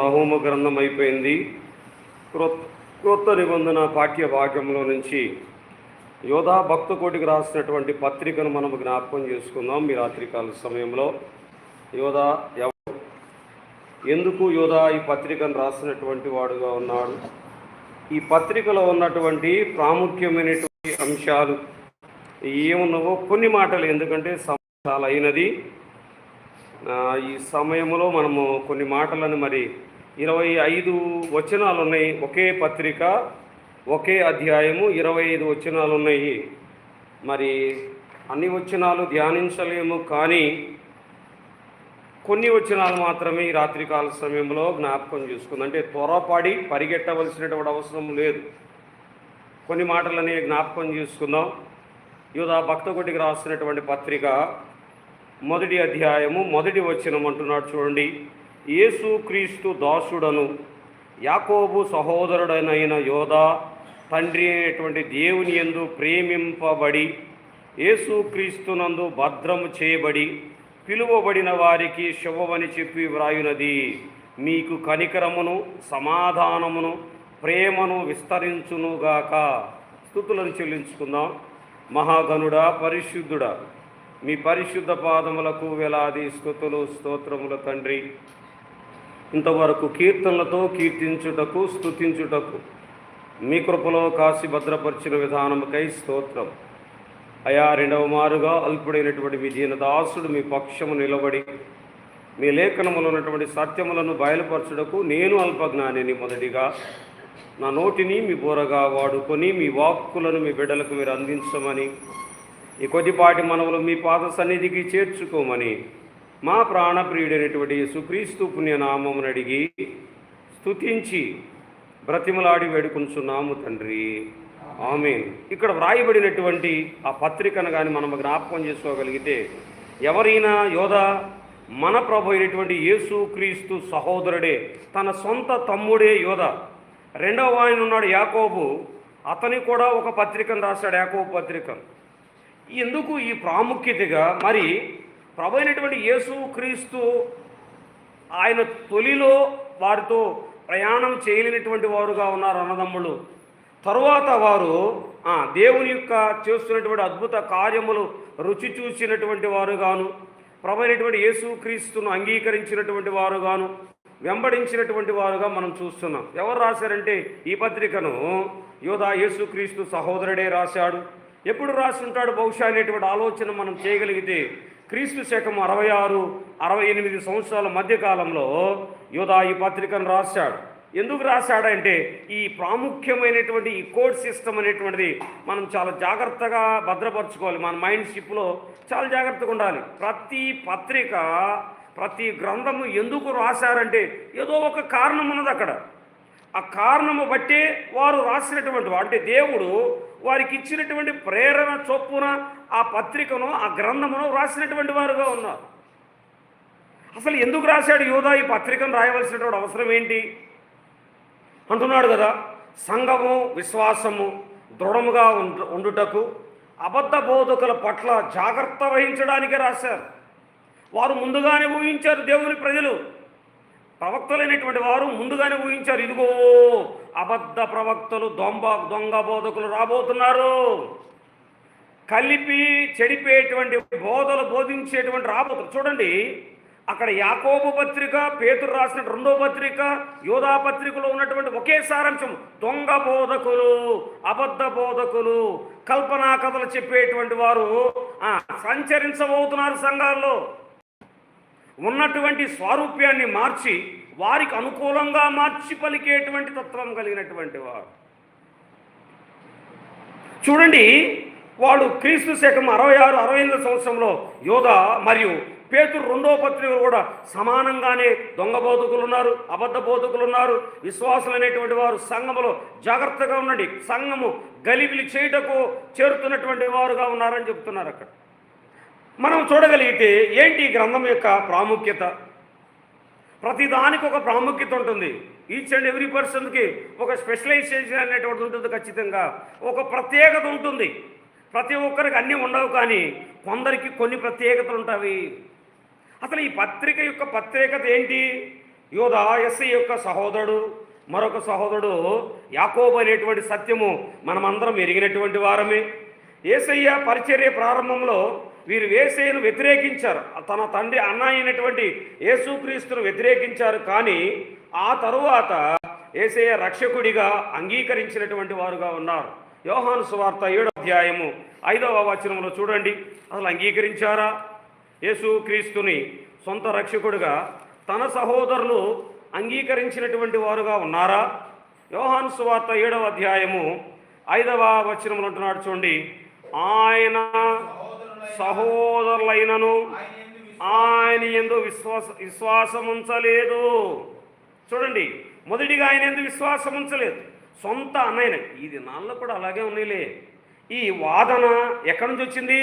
నహోమ గ్రంథం అయిపోయింది. క్రొత్త నిబంధన పాఠ్య భాగ్యంలో నుంచి యోధా భక్తకోటికి రాసినటువంటి పత్రికను మనం జ్ఞాపకం చేసుకుందాం మీ రాత్రికాల సమయంలో. యోధా ఎవరు ఎందుకు యోధా ఈ పత్రికను రాసినటువంటి వాడుగా ఉన్నాడు? ఈ పత్రికలో ఉన్నటువంటి ప్రాముఖ్యమైనటువంటి అంశాలు ఏమున్నావో కొన్ని మాటలు ఎందుకంటే సంవత్సరాలు చాలా అయినది. ఈ సమయంలో మనము కొన్ని మాటలను మరి ఇరవై ఐదు వచనాలు ఉన్నాయి ఒకే పత్రిక ఒకే అధ్యాయము ఇరవై ఐదు వచనాలు ఉన్నాయి మరి అన్ని వచనాలు ధ్యానించలేము కానీ కొన్ని వచనాలు మాత్రమే ఈ రాత్రికాల సమయంలో జ్ఞాపకం చేసుకుంది. అంటే త్వరపడి పరిగెట్టవలసినటువంటి అవసరం లేదు. కొన్ని మాటలని జ్ఞాపకం చేసుకుందాం. యూదా భక్తకొటికి రాసినటువంటి పత్రిక మొదటి అధ్యాయము మొదటి వచనం అంటున్నాడు చూడండి. యేసుక్రీస్తు దాసుడను యాకోబు సహోదరుడనైన యోధా తండ్రి అయినటువంటి దేవుని యందు ప్రేమింపబడి యేసుక్రీస్తునందు భద్రము చేయబడి పిలువబడిన వారికి శుభమని చెప్పి వ్రాయునది. మీకు కనికరమును సమాధానమును ప్రేమను విస్తరించునుగాక. స్థుతులను చెల్లించుకుందాం. మహాగనుడా పరిశుద్ధుడా మీ పరిశుద్ధ పాదములకు వేలాది స్థుతులు స్తోత్రముల తండ్రి. ఇంతవరకు కీర్తనలతో కీర్తించుటకు స్థుతించుటకు మీ కృపలో కాసి భద్రపరిచిన విధానముకై స్తోత్రం. అయా రెండవ మారుగా అల్పుడైనటువంటి మీ దీనదాసుడు మీ పక్షము నిలబడి మీ లేఖనములో ఉన్నటువంటి సత్యములను బయలుపరచుటకు నేను అల్పజ్ఞానిని మొదటిగా. నా నోటిని మీ బోరగా వాడుకొని మీ వాక్కులను మీ బిడ్డలకు మీరు అందించమని ఈ కొద్దిపాటి మనవులు మీ పాద సన్నిధికి చేర్చుకోమని మా ప్రాణప్రియుడైనటువంటి సుక్రీస్తు పుణ్యనామమును అడిగి స్తుతించి బ్రతిమలాడి వేడుకుంటున్నాము తండ్రి. ఆమె ఇక్కడ వ్రాయబడినటువంటి ఆ పత్రికను కానీ మనం జ్ఞాపకం చేసుకోగలిగితే ఎవరైనా యోధ మన ప్రభు అయినటువంటి యేసు క్రీస్తు సహోదరుడే తన సొంత తమ్ముడే యోధ. రెండవ ఆయన ఉన్నాడు యాకోబు. అతని కూడా ఒక పత్రికను రాశాడు యాకోబు పత్రికను ఎందుకు ఈ ప్రాముఖ్యతగా? మరి ప్రభు అయినటువంటి యేసు క్రీస్తు ఆయన తొలిలో వారితో ప్రయాణం చేయలేనటువంటి వారుగా ఉన్నారు అన్నదమ్ములు. తరువాత వారు దేవుని యొక్క చేస్తున్నటువంటి అద్భుత కార్యములు రుచి చూసినటువంటి వారుగాను ప్రభు అయినటువంటి యేసు క్రీస్తును అంగీకరించినటువంటి వారుగాను వెంబడించినటువంటి వారుగా మనం చూస్తున్నాం. ఎవరు రాశారంటే ఈ పత్రికను? యోధా యేసుక్రీస్తు సహోదరుడే రాశాడు. ఎప్పుడు రాసుంటాడు బహుశా అనేటువంటి ఆలోచన మనం చేయగలిగితే క్రీస్తు శకం అరవై ఆరు అరవై ఎనిమిది సంవత్సరాల మధ్యకాలంలో యోధా ఈ పత్రికను రాశాడు. ఎందుకు రాశాడంటే ఈ ప్రాముఖ్యమైనటువంటి ఈ కోడ్ సిస్టమ్ అనేటువంటిది మనం చాలా జాగ్రత్తగా భద్రపరచుకోవాలి. మన మైండ్ షిప్లో చాలా జాగ్రత్తగా ఉండాలి. ప్రతి పత్రిక ప్రతి గ్రంథము ఎందుకు రాశారంటే ఏదో ఒక కారణం ఉన్నది అక్కడ ఆ కారణము బట్టే వారు రాసినటువంటి అంటే దేవుడు వారికి ఇచ్చినటువంటి ప్రేరణ చొప్పున ఆ పత్రికను ఆ గ్రంథమును రాసినటువంటి వారుగా ఉన్నారు. అసలు ఎందుకు రాశాడు యోధా ఈ పత్రికను రాయవలసినటువంటి అవసరం ఏంటి? అంటున్నాడు కదా సంఘము విశ్వాసము దృఢముగా ఉండు ఉండుటకు అబద్ధ బోధకుల పట్ల జాగ్రత్త వహించడానికే రాశారు. వారు ముందుగానే ఊహించారు దేవుని ప్రజలు ప్రవక్తలైనటువంటి వారు ముందుగానే ఊహించారు ఇదిగో అబద్ధ ప్రవక్తలు దొంగ దొంగ బోధకులు రాబోతున్నారు. కలిపి చెడిపేటువంటి బోధలు బోధించేటువంటి రాబోతున్నారు చూడండి అక్కడ యాకోబు పత్రిక పేతురు రాసిన రెండో పత్రిక యోధా పత్రికలో ఉన్నటువంటి ఒకే సారాంశం దొంగ బోధకులు అబద్ధ బోధకులు. కల్పనా కథలు చెప్పేటువంటి వారు సంచరించబోతున్నారు సంఘాల్లో. ఉన్నటువంటి స్వారూప్యాన్ని మార్చి వారికి అనుకూలంగా మార్చి పలికేటువంటి తత్వం కలిగినటువంటి వారు. చూడండి వాళ్ళు క్రీస్తు శకం అరవై ఆరు అరవై ఎనిమిది సంవత్సరంలో యోధ మరియు పేతురు రెండో పత్రికలు కూడా సమానంగానే దొంగ బోధకులు ఉన్నారు అబద్ధ బోధకులు ఉన్నారు విశ్వాసులైనటువంటి వారు సంఘములో జాగ్రత్తగా ఉండండి. సంఘము గలిబిలి చేయుటకు చేరుతున్నటువంటి వారుగా ఉన్నారని చెప్తున్నారు అక్కడ. మనం చూడగలిగితే ఏంటి ఈ గ్రంథం యొక్క ప్రాముఖ్యత? ప్రతిదానికి ఒక ప్రాముఖ్యత ఉంటుంది. ఈచ్ అండ్ ఎవ్రీ పర్సన్కి ఒక స్పెషలైజేషన్ అనేటువంటిది ఉంటుంది ఖచ్చితంగా. ఒక ప్రత్యేకత ఉంటుంది. ప్రతి ఒక్కరికి అన్నీ ఉండవు కానీ కొందరికి కొన్ని ప్రత్యేకతలు ఉంటాయి. అసలు ఈ పత్రిక యొక్క ప్రత్యేకత ఏంటి? యోధా ఎస్ఐ యొక్క సహోదరుడు మరొక సహోదరుడు యాకోబు అనేటువంటి సత్యము మనమందరం ఎరిగినటువంటి వారమే. ఏసయ్య పరిచర్య ప్రారంభంలో వీరు వేసేయును వ్యతిరేకించారు. తన తండ్రి అన్న అయినటువంటి యేసుక్రీస్తును వ్యతిరేకించారు. కానీ ఆ తరువాత ఏసయ రక్షకుడిగా అంగీకరించినటువంటి వారుగా ఉన్నారు. యోహాను సువార్త ఏడో అధ్యాయము ఐదవ వచనంలో చూడండి. అసలు అంగీకరించారా? యేసుక్రీస్తుని సొంత రక్షకుడిగా తన సహోదరులు అంగీకరించినటువంటి వారుగా ఉన్నారా? యోహాను సువార్త ఏడవ అధ్యాయము ఐదవ వచనములు అంటున్నాడు చూడండి. ఆయన సహోదరులైనను ఆయన ఎందు విశ్వాస విశ్వాసం ఉంచలేదు చూడండి మొదటిగా ఆయన ఎందు విశ్వాసం ఉంచలేదు సొంత అన్నయ్య ఇది నాళ్ళు కూడా అలాగే ఉన్నాయిలే. ఈ వాదన ఎక్కడి నుంచి వచ్చింది?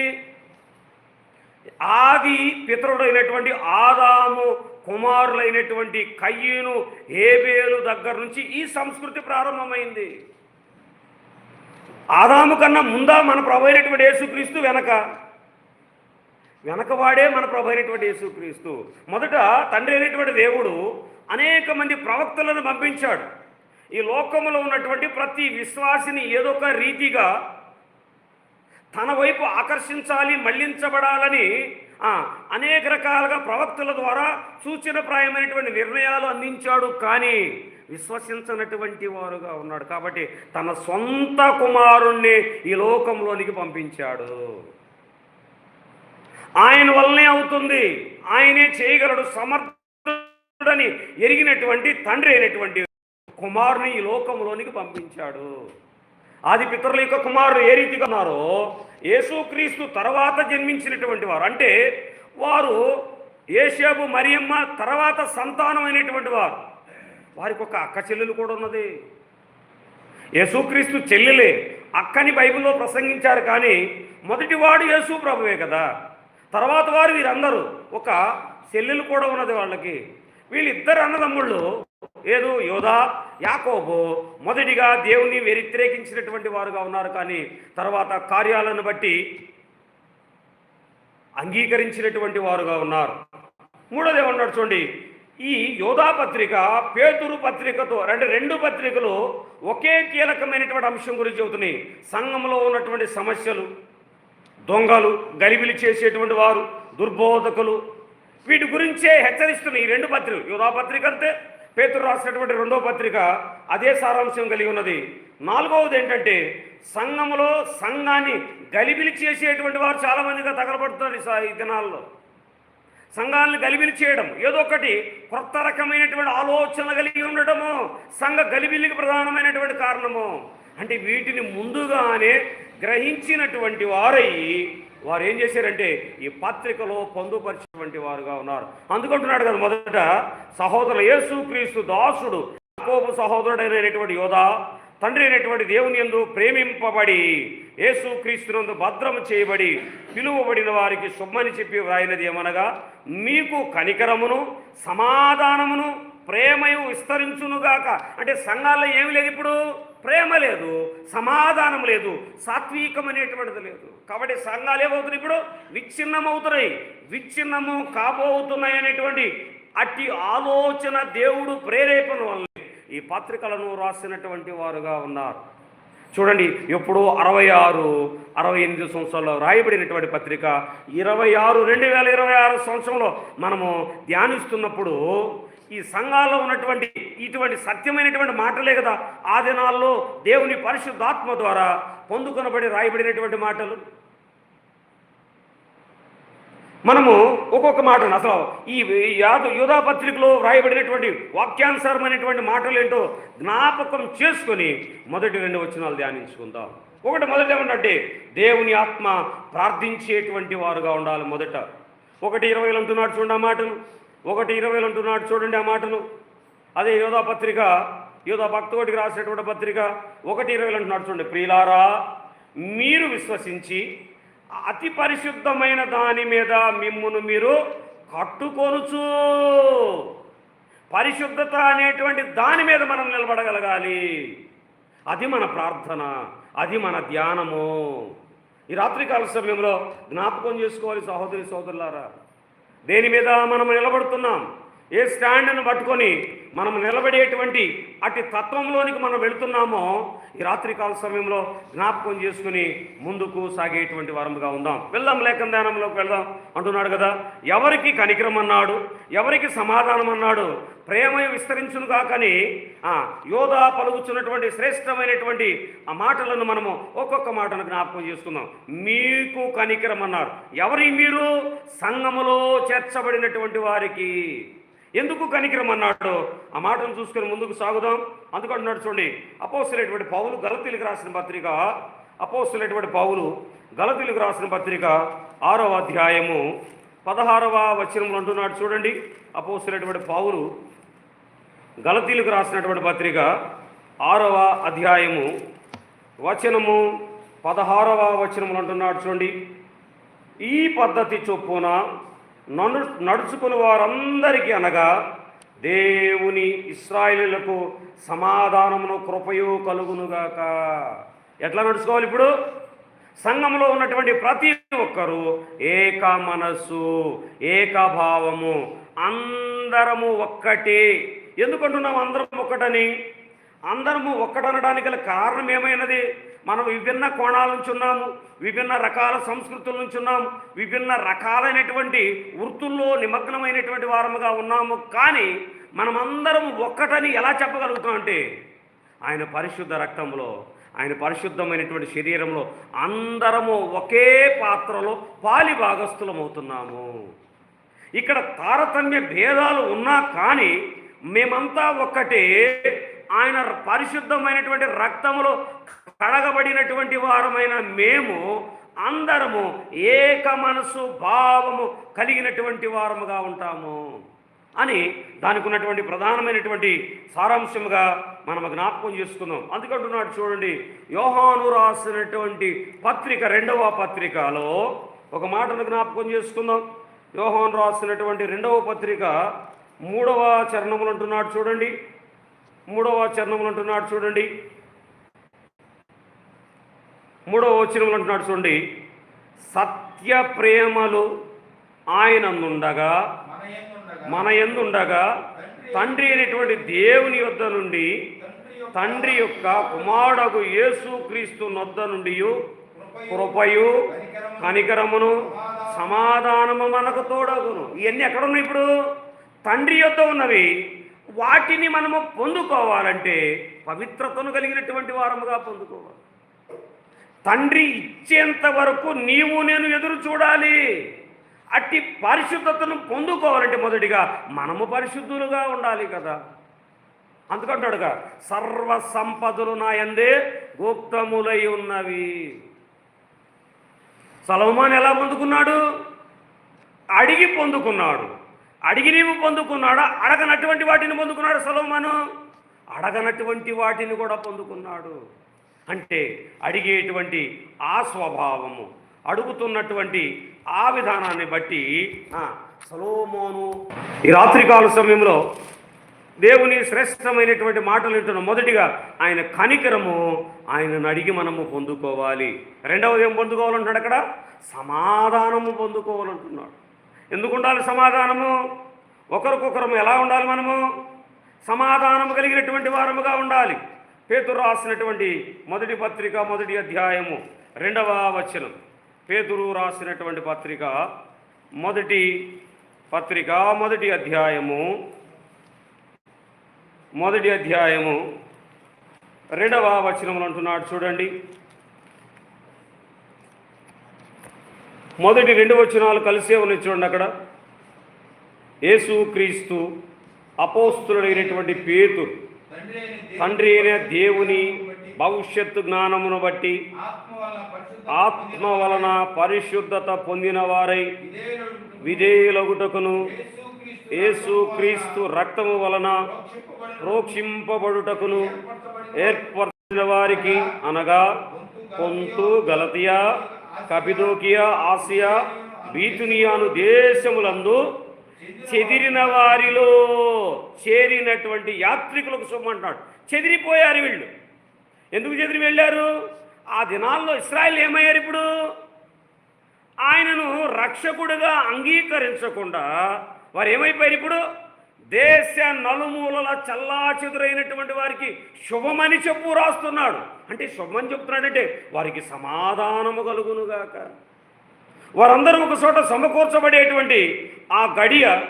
ఆది పితరుడైనటువంటి ఆదాము కుమారులైనటువంటి కయ్యను ఏబేలు దగ్గర నుంచి ఈ సంస్కృతి ప్రారంభమైంది. ఆదాము కన్నా ముందా మన ప్రభు అయినటువంటి యేసుక్రీస్తు వెనక? వెనకవాడే మన ప్రభు అయినటువంటి యేసుక్రీస్తు. మొదట తండ్రి అయినటువంటి దేవుడు అనేక మంది ప్రవక్తలను పంపించాడు. ఈ లోకంలో ఉన్నటువంటి ప్రతి విశ్వాసిని ఏదో ఒక రీతిగా తన వైపు ఆకర్షించాలి మళ్ళించబడాలని అనేక రకాలుగా ప్రవక్తల ద్వారా సూచనప్రాయమైనటువంటి నిర్ణయాలు అందించాడు. కానీ విశ్వసించనటువంటి వారుగా ఉన్నాడు. కాబట్టి తన సొంత కుమారుణ్ణి ఈ లోకంలోనికి పంపించాడు. ఆయన వల్లనే అవుతుంది. ఆయనే చేయగలడు. సమర్థుడని ఎరిగినటువంటి తండ్రి అయినటువంటి కుమారుని ఈ లోకంలోనికి పంపించాడు. ఆది పితరుల యొక్క కుమారుడు ఏ రీతిగా ఉన్నారో యేసుక్రీస్తు తర్వాత జన్మించినటువంటి వారు. అంటే వారు ఏషాబు మరియమ్మ తర్వాత సంతానమైనటువంటి వారు. వారికి ఒక అక్క చెల్లెలు కూడా ఉన్నది. యేసుక్రీస్తు చెల్లెలే. అక్కని బైబిల్లో ప్రసంగించారు కానీ మొదటివాడు యేసు ప్రభువే కదా. తర్వాత వారు వీరందరూ ఒక చెల్లెలు కూడా ఉన్నది వాళ్ళకి. వీళ్ళిద్దరు అన్నదమ్ముళ్ళు ఏదో యోధా యాకోబు మొదటిగా దేవుణ్ణి వ్యతిరేకించినటువంటి వారుగా ఉన్నారు కానీ తర్వాత కార్యాలను బట్టి అంగీకరించినటువంటి వారుగా ఉన్నారు. మూడోది ఏమన్నాడు చూడండి ఈ యోధా పత్రిక పేతురు పత్రికతో అంటే రెండు పత్రికలు ఒకే కీలకమైనటువంటి అంశం గురించి చెబుతున్నాయి. సంఘంలో ఉన్నటువంటి సమస్యలు దొంగలు గలిబిలి చేసేటువంటి వారు దుర్బోధకులు. వీటి గురించే హెచ్చరిస్తున్నాయి ఈ రెండు పత్రికలు యోధా పత్రిక అంతే. పేతురు రాసినటువంటి రెండో పత్రిక అదే సారాంశం కలిగి ఉన్నది. నాలుగవది ఏంటంటే సంఘములో సంఘాన్ని గలిబిలి చేసేటువంటి వారు చాలామందిగా తగలబడుతున్నారు ఈ ఈ దినాల్లో. సంఘాలను గలిబిలి చేయడం ఏదో ఒకటి కొత్త రకమైనటువంటి ఆలోచన కలిగి ఉండటము సంఘ గలిబిలికి ప్రధానమైనటువంటి కారణము. అంటే వీటిని ముందుగానే గ్రహించినటువంటి వారై వారు ఏం చేశారంటే ఈ పత్రికలో పొందుపరిచినటువంటి వారుగా ఉన్నారు. అందుకుంటున్నాడు కదా మొదట సహోదరు యేసు క్రీస్తు దాసుడు యాకోబు సహోదరుడైనటువంటి యోధా తండ్రి అయినటువంటి దేవుని యందు ప్రేమింపబడి యేసు క్రీస్తునందు భద్రము చేయబడి పిలువబడిన వారికి శుభమని చెప్పి వ్రాయినది ఏమనగా మీకు కనికరమును సమాధానమును ప్రేమయు విస్తరించునుగాక. అంటే సంఘాల్లో ఏమి లేదు ఇప్పుడు? ప్రేమ లేదు సమాధానం లేదు సాత్వికమైనటువంటిది లేదు. కాబట్టి సంఘాలు ఏమవుతున్నాయి ఇప్పుడు? విచ్ఛిన్నమవుతున్నాయి. విచ్ఛిన్నము కాబోతున్నాయి అనేటువంటి అట్టి ఆలోచన దేవుడు ప్రేరేపణ వల్ల ఈ పత్రికలను రాసినటువంటి వారుగా ఉన్నారు. చూడండి ఎప్పుడు అరవై ఆరు అరవై ఎనిమిది సంవత్సరాల్లో రాయబడినటువంటి పత్రిక ఇరవై ఆరు రెండు వేల ఇరవై ఆరు సంవత్సరంలో మనము ధ్యానిస్తున్నప్పుడు ఈ సంఘాల్లో ఉన్నటువంటి ఇటువంటి సత్యమైనటువంటి మాటలే కదా. ఆ దినాల్లో దేవుని పరిశుద్ధాత్మ ద్వారా పొందుకొనబడి రాయబడినటువంటి మాటలు. మనము ఒక్కొక్క మాటను అసలు ఈ యాదు యూదా పత్రికలో వ్రాయబడినటువంటి వాక్యానుసారమైనటువంటి మాటలు ఏంటో జ్ఞాపకం చేసుకొని మొదటి రెండు వచనాలు ధ్యానించుకుందాం. ఒకటి మొదట ఏమంటే దేవుని ఆత్మ ప్రార్థించేటువంటి వారుగా ఉండాలి మొదట. ఒకటి ఇరవైలు అంటున్నాడు చూడండి ఆ మాటను ఒకటి ఇరవైలు అంటున్నాడు చూడండి ఆ మాటను అదే యోధా పత్రిక యోధా భక్తోటికి రాసినటువంటి పత్రిక ఒకటి ఇరవైలు అంటున్నాడు చూడండి. ప్రియులారా మీరు విశ్వసించి అతి పరిశుద్ధమైన దాని మీద మిమ్మును మీరు కట్టుకొనుచు. పరిశుద్ధత అనేటువంటి దాని మీద మనం నిలబడగలగాలి. అది మన ప్రార్థన అది మన ధ్యానము. ఈ రాత్రికాల సమయంలో జ్ఞాపకం చేసుకోవాలి సహోదరి సోదరులారా దేని మీద మనం నిలబడుతున్నాం? ఏ స్టాండ్ను పట్టుకొని మనం నిలబడేటువంటి అటు తత్వంలోనికి మనం వెళుతున్నామో ఈ రాత్రికాల సమయంలో జ్ఞాపకం చేసుకుని ముందుకు సాగేటువంటి వారముగా ఉందాం. వెళ్దాం లేఖన ధ్యానంలోకి వెళ్దాం అంటున్నాడు కదా. ఎవరికి కనికరం అన్నాడు? ఎవరికి సమాధానం అన్నాడు? ప్రేమ విస్తరించును కాకని యోధా పలుకుతున్నటువంటి శ్రేష్టమైనటువంటి ఆ మాటలను మనము ఒక్కొక్క మాటను జ్ఞాపకం చేసుకుందాం. మీకు కనికరం అన్నారు. ఎవరి మీరు? సంఘములో చేర్చబడినటువంటి వారికి. ఎందుకు కనికరం అన్నాడు? ఆ మాటను చూసుకొని ముందుకు సాగుదాం. అందుకంటున్నాడు చూడండి అపోస్తులైనటువంటి పౌలు గలతీలకు రాసిన పత్రిక అపోస్తులైనటువంటి పౌలు గలతీలకు రాసిన పత్రిక ఆరవ అధ్యాయము పదహారవ వచనంలో అంటున్నాడు చూడండి. అపోస్తులైనటువంటి పావులు గలతీలకు రాసినటువంటి పత్రిక ఆరవ అధ్యాయము వచనము పదహారవ వచనములు అంటున్నాడు చూడండి. ఈ పద్ధతి చొప్పున నడు నడుచుకుని వారందరికీ అనగా దేవుని ఇస్రాయిలకు సమాధానమును కృపయు కలుగునుగాక. ఎట్లా నడుచుకోవాలి ఇప్పుడు? సంఘంలో ఉన్నటువంటి ప్రతి ఒక్కరూ ఏక మనస్సు ఏకభావము అందరము ఒక్కటి. ఎందుకంటున్నాం అందరం ఒక్కటని? అందరము ఒక్కటనడానికి గల కారణం ఏమైనది? మనం విభిన్న కోణాల నుంచి ఉన్నాము విభిన్న రకాల సంస్కృతుల నుంచి ఉన్నాము విభిన్న రకాలైనటువంటి వృత్తుల్లో నిమగ్నమైనటువంటి వారముగా ఉన్నాము. కానీ మనమందరం ఒక్కటని ఎలా చెప్పగలుగుతాం అంటే ఆయన పరిశుద్ధ రక్తంలో ఆయన పరిశుద్ధమైనటువంటి శరీరంలో అందరము ఒకే పాత్రలో పాలి భాగస్థులమవుతున్నాము. ఇక్కడ తారతమ్య భేదాలు ఉన్నా కానీ మేమంతా ఒక్కటే ఆయన పరిశుద్ధమైనటువంటి రక్తములో కడగబడినటువంటి వారమైన మేము అందరము ఏక మనసు భావము కలిగినటువంటి వారముగా ఉంటాము అని దానికి ఉన్నటువంటి ప్రధానమైనటువంటి సారాంశముగా మనం జ్ఞాపకం చేసుకుందాం. అందుకంటున్నాడు చూడండి యోహాను రాసినటువంటి పత్రిక రెండవ పత్రికలో ఒక మాటను జ్ఞాపకం చేసుకుందాం. యోహాను రాసినటువంటి రెండవ పత్రిక మూడవ చరణములు అంటున్నాడు చూడండి మూడవ చరణములు అంటున్నాడు చూడండి. మూడవ వచనములు అంటున్నాడు చూడండి. సత్య ప్రేమలు ఆయనందుండగా మన ఎందుండగా తండ్రి అయినటువంటి దేవుని యొద్ద నుండి తండ్రి యొక్క కుమారుడకు కుమారుడగు యేసు క్రీస్తు నొద్ద నుండి కృపయు కనికరమును సమాధానము మనకు తోడగును. ఇవన్నీ ఎక్కడున్నాయి ఇప్పుడు? తండ్రి యొద్ద ఉన్నవి. వాటిని మనము పొందుకోవాలంటే పవిత్రతను కలిగినటువంటి వారముగా పొందుకోవాలి. తండ్రి ఇచ్చేంత వరకు నీవు నేను ఎదురు చూడాలి. అట్టి పరిశుద్ధతను పొందుకోవాలంటే మొదటిగా మనము పరిశుద్ధులుగా ఉండాలి కదా. అందుకంటాడుగా సర్వ సంపదలు నా ఎందే గుప్తములై ఉన్నవి. సలవమాన్ ఎలా పొందుకున్నాడు? అడిగి పొందుకున్నాడు. అడిగి నీవు పొందుకున్నాడా? అడగనటువంటి వాటిని పొందుకున్నాడు సలోమాను? అడగనటువంటి వాటిని కూడా పొందుకున్నాడు. అంటే అడిగేటువంటి ఆ స్వభావము అడుగుతున్నటువంటి ఆ విధానాన్ని బట్టి సలోమోను. ఈ రాత్రికాల సమయంలో దేవుని శ్రేష్టమైనటువంటి మాటలు వింటున్న మొదటిగా ఆయన కనికరము ఆయనను అడిగి మనము పొందుకోవాలి. రెండవది ఏం పొందుకోవాలంటున్నాడు అక్కడ? సమాధానము పొందుకోవాలంటున్నాడు. ఎందుకు ఉండాలి సమాధానము? ఒకరికొకరము ఎలా ఉండాలి మనము? సమాధానము కలిగినటువంటి వారముగా ఉండాలి. పేతురు రాసినటువంటి మొదటి పత్రిక మొదటి అధ్యాయము రెండవ వచనం. పేతురు రాసినటువంటి పత్రిక మొదటి పత్రిక మొదటి అధ్యాయము మొదటి అధ్యాయము రెండవ వచనములు అంటున్నాడు చూడండి. మొదటి రెండు వచనాలు కలిసే ఉన్నాయి చూడండి అక్కడ. యేసు క్రీస్తు అపోస్తుడైనటువంటి పేతురు తండ్రి అయిన దేవుని భవిష్యత్తు జ్ఞానమును బట్టి ఆత్మ వలన పరిశుద్ధత పొందిన వారై విధేయులగుటకును యేసు క్రీస్తు రక్తము వలన ప్రోక్షింపబడుటకును ఏర్పరిచిన వారికి అనగా పొంతు గలతియా? కపిదోకియా ఆసియా బీతునియాను దేశములందు చెదిరిన వారిలో చేరినటువంటి యాత్రికులకు సొమ్మంటున్నాడు చెదిరిపోయారు వీళ్ళు. ఎందుకు చెదిరి వెళ్ళారు? ఆ దినాల్లో ఇస్రాయల్ ఏమయ్యారు ఇప్పుడు? ఆయనను రక్షకుడుగా అంగీకరించకుండా వారు ఏమైపోయారు ఇప్పుడు? దేశ నలుమూలల చల్లా చెదురైనటువంటి వారికి శుభమని చెప్పు రాస్తున్నాడు. అంటే శుభమని చెప్తున్నాడంటే వారికి సమాధానము కలుగునుగాక. వారందరూ ఒక చోట సమకూర్చబడేటువంటి ఆ గడియ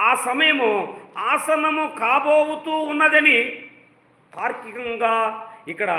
ఆ సమయము ఆసనము కాబోతూ ఉన్నదని తార్కికంగా ఇక్కడ